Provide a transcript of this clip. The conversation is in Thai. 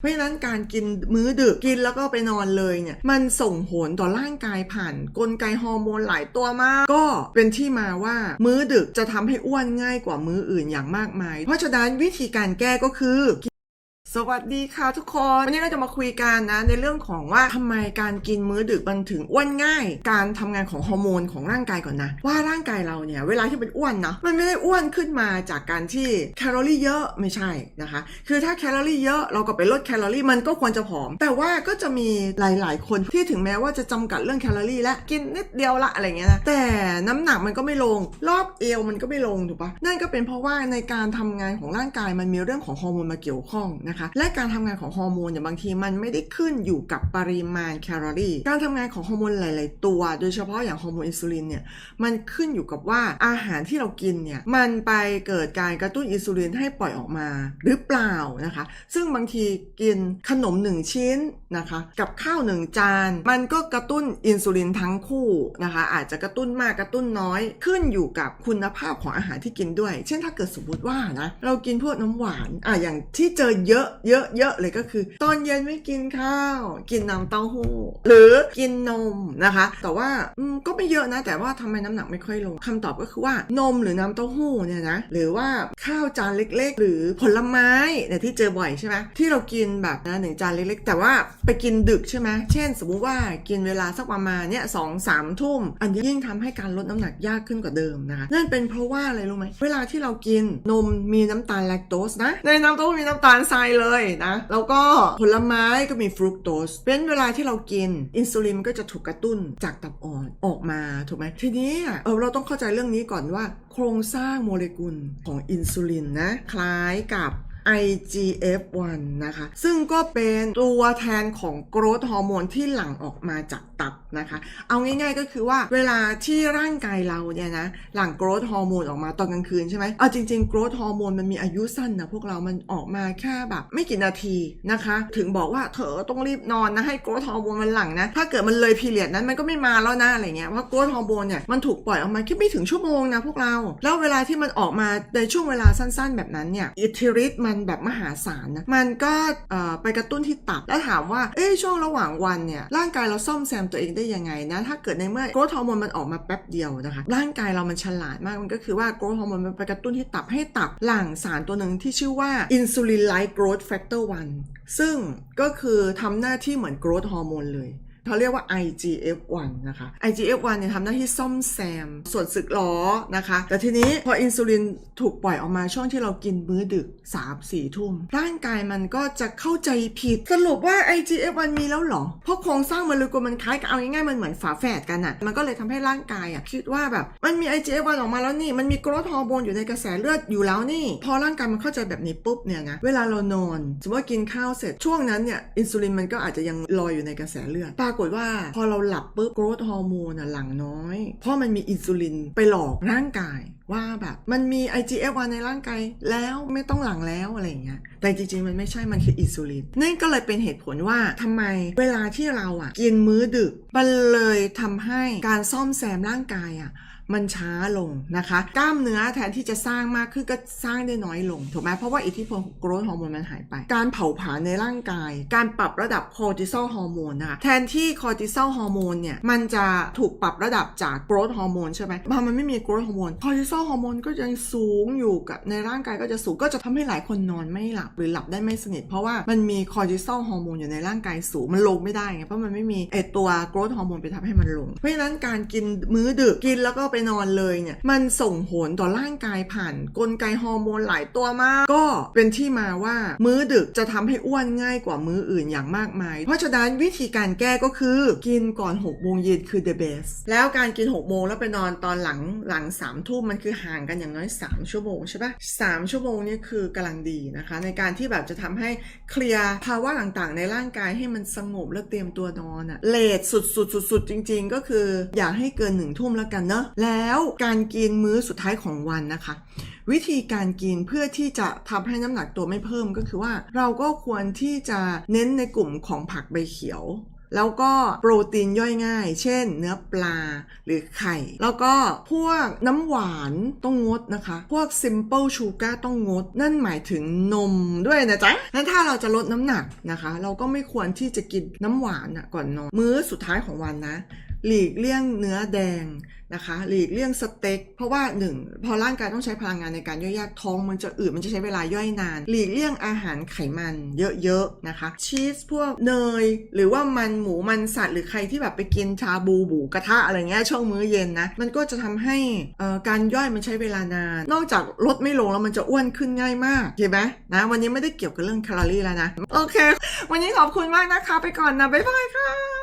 เพราะฉะนั้นการกินมื้อดึกกินแล้วก็ไปนอนเลยเนี่ยมันส่งผลต่อร่างกายผ่านกลไกฮอร์โมนหลายตัวมาก ก็เป็นที่มาว่ามื้อดึกจะทำให้อ้วนง่ายกว่ามื้ออื่นอย่างมากมาย เพราะฉะนั้นวิธีการแก้ก็คือ สวัสดีค่ะทุกคน วันนี้เราจะมาคุยกันนะ ในเรื่องของว่าทำไมการกินมื้อดึกมันถึงอ้วนง่าย การทำงานของฮอร์โมนของร่างกายก่อนนะ ว่าร่างกายเราเนี่ย เวลาที่เป็นอ้วนเนาะมันไม่ได้อ้วนขึ้นมาจากการที่แคลอรี่เยอะไม่ใช่นะคะ คือถ้าแคลอรี่เยอะเราก็ไปลดแคลอรี่มันก็ควรจะผอม แต่ว่าก็จะมีหลาย ๆ คนที่ถึงแม้ว่าจะจำกัดเรื่องแคลอรี่และกินนิดเดียวละอะไรเงี้ยนะแต่น้ำหนักมันก็ไม่ลง รอบเอวมันก็ไม่ลงถูกปะนั่นก็เป็นเพราะว่าในการทำงานของร่างกายมันมีเรื่องของฮอร์โมนมาเกี่ยวข้องนะคะและการทำงานของฮอร์โมนเนี่ยบางทีมันไม่ได้ขึ้นอยู่กับปริมาณแคลอรี่ การทำงานของฮอร์โมนหลาย ๆ ตัว โดยเฉพาะอย่างฮอร์โมนอินซูลินเนี่ย มันขึ้นอยู่กับว่าอาหารที่เรากินเนี่ย มันไปเกิดการกระตุ้นอินซูลินให้ปล่อยออกมาหรือเปล่านะคะ ซึ่งบางทีกินขนมหนึ่งชิ้นนะคะ กับข้าวหนึ่งจาน มันก็กระตุ้นอินซูลินทั้งคู่นะคะ อาจจะกระตุ้นมากกระตุ้นน้อย ขึ้นอยู่กับคุณภาพของอาหารที่กินด้วย เช่นถ้าเกิดสมมติว่านะ เรากินพวกน้ำหวาน อะอย่างที่เจอเยอะเยอะเยอะเลยก็คือ ตอนเย็นไม่กินข้าว กินน้ำเต้าหู้ หรือกินนมนะคะ แต่ว่าก็ไม่เยอะนะ แต่ว่าทำไมน้ำหนักไม่ค่อยลงคำตอบก็คือว่านมหรือน้ำเต้าหู้เนี่ยนะหรือว่าข้าวจานเล็ก ๆ หรือผลไม้เนี่ยที่เจอบ่อยใช่ไหมที่เรากินแบบนะหนึ่งจานเล็ก ๆ แต่ว่าไปกินดึกใช่ไหมเช่น สมมุติว่ากินเวลาสักประมาณเนี่ยสองสามทุ่ม อันนี้ยิ่งทำให้การลดน้ำหนักยากขึ้นกว่าเดิมนะคะนั่นเป็นเพราะว่าอะไรรู้ไหมเวลาที่เรากินนมมีน้ำตาลแลคโตสนะในน้ำเต้าหู้มีน้ำตาลทรายเลยนะ แล้วก็ผลไม้ก็มีฟรุกโตสเป็นเวลาที่เรากิน อินซูลินมันก็จะถูกกระตุ้นจากตับอ่อนออกมาถูกไหมทีนี้เออเราต้องเข้าใจเรื่องนี้ก่อนว่า โครงสร้างโมเลกุลของอินซูลินนะคล้ายกับ IGF-1 นะคะ ซึ่งก็เป็นตัวแทนของโกรทฮอร์โมนที่หลั่งออกมาจาก ตับนะคะ เอาง่าย ๆก็คือว่าเวลาที่ร่างกายเราเนี่ยนะหลั่งโกรทฮอร์โมนออกมาตอนกลางคืนใช่ไหมเอาจริงๆโกรทฮอร์โมนมันมีอายุสั้นนะพวกเรามันออกมาแค่แบบไม่กี่นาทีนะคะ ถึงบอกว่าเธอต้องรีบนอนนะให้โกรทฮอร์โมนมันหลั่งนะถ้าเกิดมันเลยพีเรียดนั้นมันก็ไม่มาแล้วนะอะไรเงี้ยเพราะโกรทฮอร์โมนเนี่ยมันถูกปล่อยออกมาแค่ไม่ถึงชั่วโมงนะพวกเรา แล้วเวลาที่มันออกมาในช่วงเวลาสั้น ๆ แบบนั้นเนี่ยอิทธิฤทธิ์มันแบบมหาศาลนะมันก็ไปกระตุ้นที่ตับแล้วถามว่าเอ๊ะช่วงระหว่างวันเนี่ยร่างกายเราซ่อมแซมตัวเองได้ยังไงนะ ถ้าเกิดในเมื่อโกรทฮอร์โมนมันออกมาแป๊บเดียวนะคะ ร่างกายเรามันฉลาดมากมันก็คือว่าโกรทฮอร์โมนมันไปกระตุ้นที่ตับให้ตับหลั่งสารตัวหนึ่งที่ชื่อว่าอินซูลินไลท์โกรทแฟกเตอร์1ซึ่งก็คือทำหน้าที่เหมือนโกรทฮอร์โมนเลย เขาเรียกว่า IGF-1 นะคะ IGF-1 เนี่ยทำหน้าที่ซ่อมแซม ส่วนสึกล้อนะคะ แต่ทีนี้พออินซูลินถูกปล่อยออกมาช่วงที่เรากินมื้อดึก 3-4 ทุ่ม ร่างกายมันก็จะเข้าใจผิด สรุปว่า IGF-1 มีแล้วหรอ เพราะโครงสร้างโมเลกุลมันคล้ายกับเอาง่ายๆมันเหมือนฝาแฝดกันอะมันก็เลยทำให้ร่างกายอะคิดว่าแบบมันมี IGF-1 ออกมาแล้วนี่ มันมีโกรทฮอร์โมนอยู่ในกระแสเลือดอยู่แล้วนี่ พอร่างกายมันเข้าใจแบบนี้ปุ๊บเนี่ยนะ เวลาเรานอน สมมติว่ากินข้าวเสร็จช่วงนั้นเนี่ยอินซูลินมันก็อาจจะยังลอยอยู่ในกระแสเลือดปรากฏว่า พอเราหลับปุ๊บโกรทฮอร์โมนอะหลั่งน้อย เพราะมันมีอินซูลินไปหลอกร่างกายว่าแบบมันมี IGF-1 ในร่างกายแล้วไม่ต้องหลังแล้วอะไรอย่างเงี้ยแต่จริงๆ มันไม่ใช่มันคืออินซูลินนั่นก็เลยเป็นเหตุผลว่าทำไมเวลาที่เราอะกินมื้อดึกมันเลยทำให้การซ่อมแซมร่างกายอะ มันช้าลงนะคะ กล้ามเนื้อแทนที่จะสร้างมากขึ้นก็สร้างได้น้อยลงถูกไหมเพราะว่าอิทธิพลของโกรทฮอร์โมนมันหายไป การเผาผลาญในร่างกาย การปรับระดับคอร์ติซอลฮอร์โมนนะคะแทนที่คอร์ติซอลฮอร์โมนเนี่ย มันจะถูกปรับระดับจากโกรทฮอร์โมนใช่ไหมพอมันไม่มีโกรทฮอร์โมนคอร์ติซอลฮอร์โมนก็ยังสูงอยู่กับในร่างกายก็จะสูงก็จะทำให้หลายคนนอนไม่หลับหรือหลับได้ไม่สนิท เพราะว่ามันมีคอร์ติซอลฮอร์โมนอยู่ในร่างกายสูงมันลงไม่ได้ไงเพราะมันไม่มีไอตัวโกรทฮอร์โมนไปทำให้มันลง เพราะฉะนั้นการกินมื้อดึกกินแล้วก็ไปนอนเลยเนี่ย มันส่งผลต่อร่างกายผ่านกลไกฮอร์โมนหลายตัวมาก ก็เป็นที่มาว่ามื้อดึกจะทำให้อ้วนง่ายกว่ามื้ออื่นอย่างมากมาย เพราะฉะนั้นวิธีการแก้ก็คือกินก่อน6โมงเย็นคือ the best แล้วการกิน6โมงแล้วไปนอนตอนหลังหลัง3ทุ่มมันคือห่างกันอย่างน้อย 3 ชั่วโมงใช่ปะ3ชั่วโมงนี่คือกำลังดีนะคะ ในการที่แบบจะทำให้เคลียร์ภาวะต่างๆ ในร่างกายให้มันสงบแล้วเตรียมตัวนอนอะเลทสุดๆๆๆจริง ๆ ก็คืออย่าให้เกินหนึ่งทุ่มแล้วกันเนอะแล้แล้วการกินมื้อสุดท้ายของวันนะคะ วิธีการกินเพื่อที่จะทำให้น้ำหนักตัวไม่เพิ่มก็คือว่า เราก็ควรที่จะเน้นในกลุ่มของผักใบเขียวแล้วก็โปรตีนย่อยง่าย เช่น เนื้อปลาหรือไข่ แล้วก็พวกน้ำหวานต้องงดนะคะ พวก simple sugar ต้องงด นั่นหมายถึงนมด้วยนะจ๊ะนั้นถ้าเราจะลดน้ำหนักนะคะ เราก็ไม่ควรที่จะกินน้ำหวานก่อนนอนมื้อสุดท้ายของวันนะ หลีกเลี่ยงเนื้อแดงนะคะ หลีกเลี่ยงสเต็ก เพราะว่าหนึ่งพอร่างกายต้องใช้พลังงานในการย่อยยากท้องมันจะอืดมันจะใช้เวลาย่อยนาน หลีกเลี่ยงอาหารไขมันเยอะๆนะคะ ชีสพวกเนย หรือว่ามันหมูมันสัตว์ หรือใครที่แบบไปกินชาบูบูกระทะอะไรเงี้ยช่วงมื้อเย็นนะมันก็จะทำให้การย่อยมันใช้เวลานาน นอกจากลดไม่ลงแล้วมันจะอ้วนขึ้นง่ายมากเห็นไหมนะวันนี้ไม่ได้เกี่ยวกับเรื่องแคลอรี่แล้วนะโอเค วันนี้ขอบคุณมากนะคะ ไปก่อนนะบ๊ายบายค่ะ